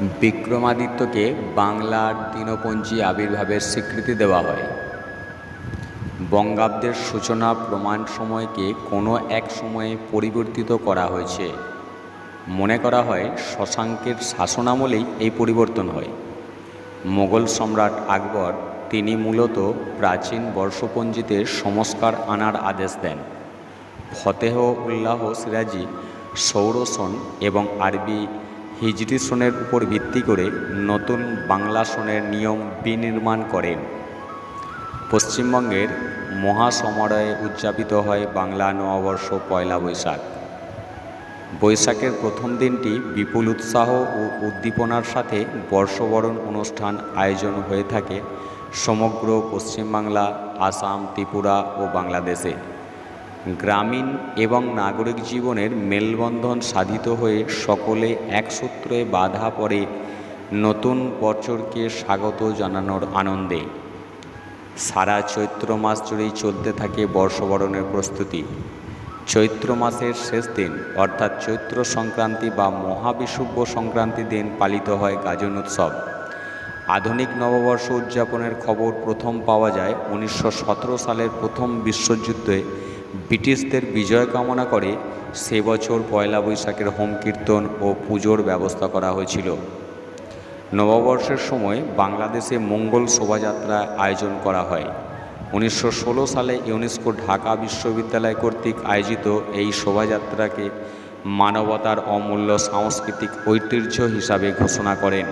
বিক্রমাদিত্যকে বাংলার দীনপঞ্জী আবির্ভাবের স্বীকৃতি দেওয়া হয়। বঙ্গাব্দের সূচনা প্রমাণ সময়কে কোনো এক সময়ে পরিবর্তিত করা হয়েছে। মনে করা হয়, শশাঙ্কের শাসনামলেই এই পরিবর্তন হয়। মোগল সম্রাট আকবর তিনি মূলত প্রাচীন বর্ষপঞ্জিতে সংস্কার আনার আদেশ দেন। ফতেহ উল্লাহ সিরাজি সৌর সন এবং আরবি হিজরি সনের উপর ভিত্তি করে নতুন বাংলা সনের নিয়ম বিনির্মাণ করেন। পশ্চিমবঙ্গের মহাসমারোহে উদযাপিত হয় বাংলা নববর্ষ পয়লা বৈশাখ। বৈশাখের প্রথম দিনটি বিপুল উৎসাহ ও উদ্দীপনার সাথে বর্ষবরণ অনুষ্ঠান আয়োজন হয়ে থাকে সমগ্র পশ্চিমবাংলা, আসাম, ত্রিপুরা ও বাংলাদেশে। গ্রামীণ এবং নাগরিক জীবনের মেলবন্ধন সাধিত হয়ে সকলে এক সূত্রে বাধা পড়ে নতুন বছরকে স্বাগত জানানোর আনন্দে। সারা চৈত্র মাস জুড়েই চলতে থাকে বর্ষবরণের প্রস্তুতি। চৈত্র মাসের শেষ দিন, অর্থাৎ চৈত্র সংক্রান্তি বা মহাবিষুব্য সংক্রান্তি দিন পালিত হয় গাজন উৎসব। আধুনিক নববর্ষ উদযাপনের খবর প্রথম পাওয়া যায় উনিশশো সতেরো সালের প্রথম বিশ্বযুদ্ধে ব্রিটিশদের বিজয় কামনা করে সে বছর পয়লা বৈশাখের হোম কীর্তন ও পুজোর ব্যবস্থা করা হয়েছিল। নববর্ষের সময় বাংলাদেশে মঙ্গল শোভাযাত্রা আয়োজন করা হয়। উনিশশো ষোলো সালে ইউনেস্কো ঢাকা বিশ্ববিদ্যালয় কর্তৃক আয়োজিত এই শোভাযাত্রাকে মানবতার অমূল্য সাংস্কৃতিক ঐতিহ্য হিসাবে ঘোষণা করেন।